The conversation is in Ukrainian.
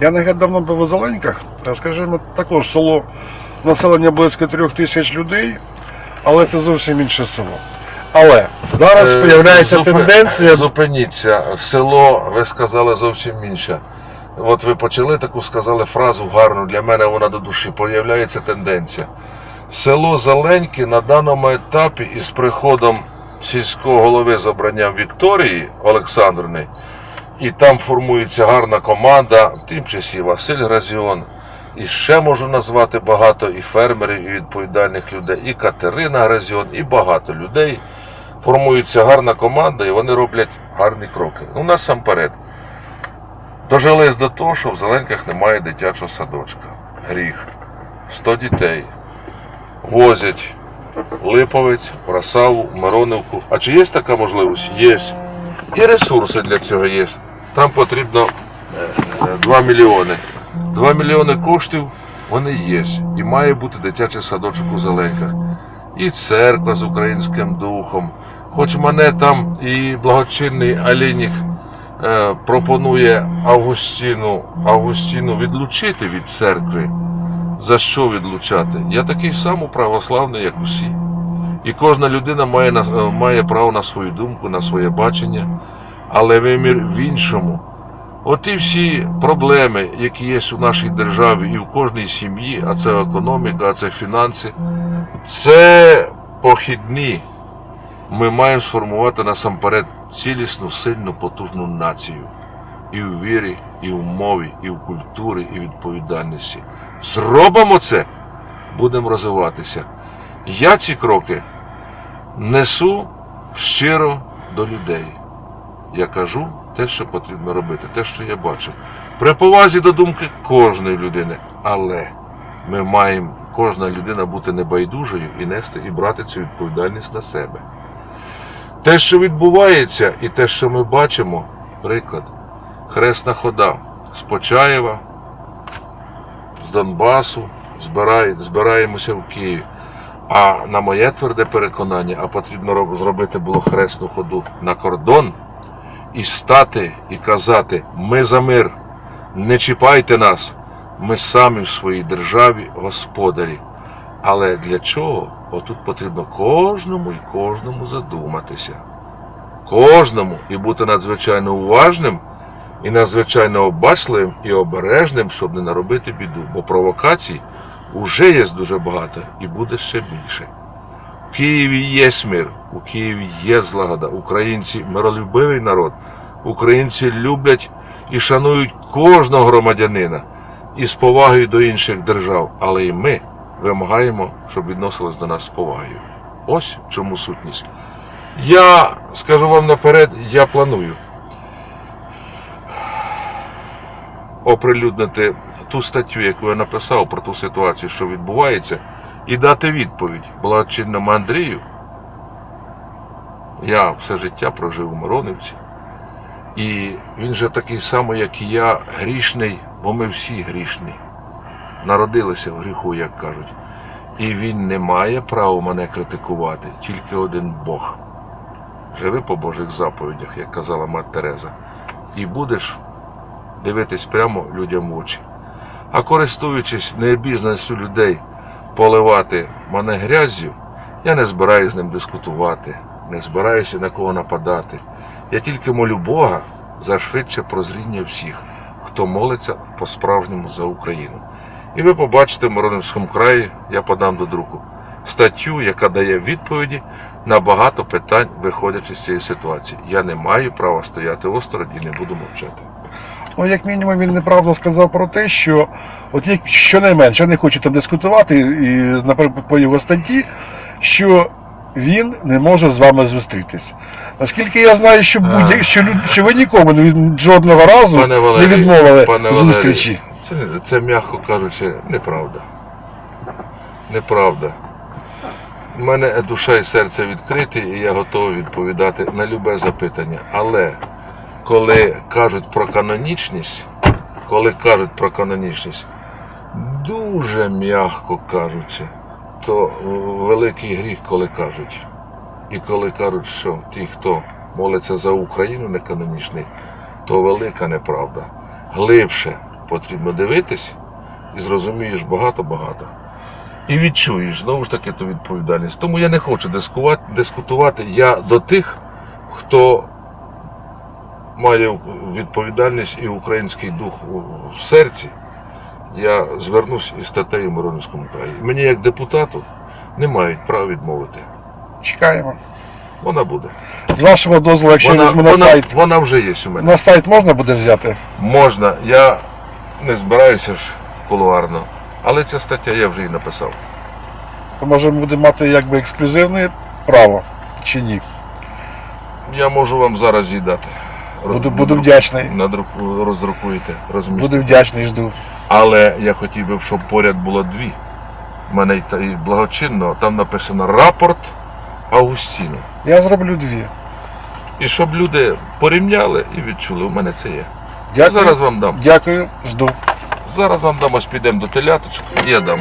Я у Зеленьках, е, скажімо, також село населення близько трьох тисяч людей, але це зовсім інше село. Але зараз Е, з'являється зупи- тенденція. Зупиніться. Село, ви сказали зовсім інше. От ви почали таку сказали фразу гарну, для мене вона до душі. Появляється тенденція. Село Зеленьке на даному етапі із приходом сільського голови з обранням Вікторії Олександрівни, і там формується гарна команда, в тим часі Василь Гразіон. І ще можу назвати багато і фермерів, і відповідальних людей, і Катерина Гразіон, і багато людей. Формується гарна команда і вони роблять гарні кроки. Ну, насамперед. Дожились до того, що в Зеленках немає дитячого садочка. Гріх. 100 дітей. Возять Липовець, Брасаву, Миронівку. А чи є така можливість? Є. І ресурси для цього є. Там потрібно е, 2 мільйони. 2 мільйони коштів вони є. І має бути дитячий садочок у Зеленках. І церква з українським духом. Хоч мене там і благочинний Алінік е, пропонує Августіну, Августіну відлучити від церкви. За що відлучати? Я такий самий православний, як усі. І кожна людина має, е, має право на свою думку, на своє бачення, але вимір в іншому. Оті всі проблеми, які є у нашій державі і в кожній сім'ї, а це економіка, а це фінанси, це похідні. Ми маємо сформувати насамперед цілісну, сильну, потужну націю. І в вірі, і в мові, і в культурі, і відповідальності. Зробимо це, будемо розвиватися. Я ці кроки несу щиро до людей. Я кажу те, що потрібно робити, те, що я бачу. При повазі до думки кожної людини. Але ми маємо, кожна людина бути небайдужою і нести і брати цю відповідальність на себе. Те, що відбувається, і те, що ми бачимо, приклад, хресна хода з Почаєва, з Донбасу, збирає, збираємося в Києві. А на моє тверде переконання, а потрібно зробити було хресну ходу на кордон і стати і казати: ми за мир, не чіпайте нас, ми самі в своїй державі господарі. Але для чого? Отут потрібно кожному і кожному задуматися. Кожному і бути надзвичайно уважним і надзвичайно обачливим і обережним, щоб не наробити біду. Бо провокацій уже є дуже багато і буде ще більше. В Києві є мир, у Києві є злагода. Українці миролюбивий народ. Українці люблять і шанують кожного громадянина і з повагою до інших держав. Але і ми вимагаємо, щоб відносились до нас з повагою. Ось чому сутність. Я скажу вам наперед, я планую оприлюднити ту статтю, яку я написав про ту ситуацію, що відбувається, і дати відповідь благочинному Андрію. Я все життя прожив у Миронівці. І він же такий самий, як і я, грішний, бо ми всі грішні. Народилися в гріху, як кажуть. І він не має права мене критикувати, тільки один Бог. Живи по Божих заповідях, як казала мать Тереза, і будеш дивитись прямо людям в очі. А користуючись необізнаністю людей поливати мене гряззю, я не збираюся з ним дискутувати, не збираюся на кого нападати. Я тільки молю Бога за швидше прозріння всіх, хто молиться по-справжньому за Україну. І ви побачите в Миронівському краї, я подам до друку, статтю, яка дає відповіді на багато питань, виходячи з цієї ситуації. Я не маю права стояти осторонь і не буду мовчати. Ну, як мінімум, він неправду сказав про те, що от як щонайменше, я не хочу там дискутувати, і, наприклад, по його статті, що він не може з вами зустрітись. Наскільки я знаю, що, будь, що, люд- що ви нікому не від- жодного разу Пане не відмовили пане Валерій, зустрічі. Це, це, м'яко кажучи, неправда. Неправда. У мене душа і серце відкриті, і я готовий відповідати на любе запитання. Але коли кажуть про канонічність, коли кажуть про канонічність, дуже м'яко кажучи, то великий гріх, коли кажуть. І коли кажуть, що ті, хто молиться за Україну не канонічний, то велика неправда. Глибше, потрібно дивитись і зрозумієш багато-багато. І відчуєш знову ж таки ту відповідальність. Тому я не хочу дискувати, дискутувати. Я до тих, хто має відповідальність і український дух в серці, я звернусь із статтею Миронівському краї. Мені як депутату не мають права відмовити. Чекаємо. Вона буде. З вашого дозволу, якщо Вона, візьму на вона, сайт, вона вже є у мене. на сайт можна буде взяти? Можна, я не збираюся ж кулуарно, але ця стаття я вже і написав. То може ми будемо мати якби ексклюзивне право чи ні? Я можу вам зараз її дати. Буду, буду вдячний. Надруку, роздрукуєте, розмістите. Буду вдячний, жду. Але я хотів би, щоб поряд було дві. У мене й та- і благочинно, там написано рапорт Августіну. Я зроблю дві. І щоб люди порівняли і відчули, у мене це є. Я Дякую. зараз вам дам. Дякую, жду. Зараз вам дам, ось підемо до теляточки і я дам.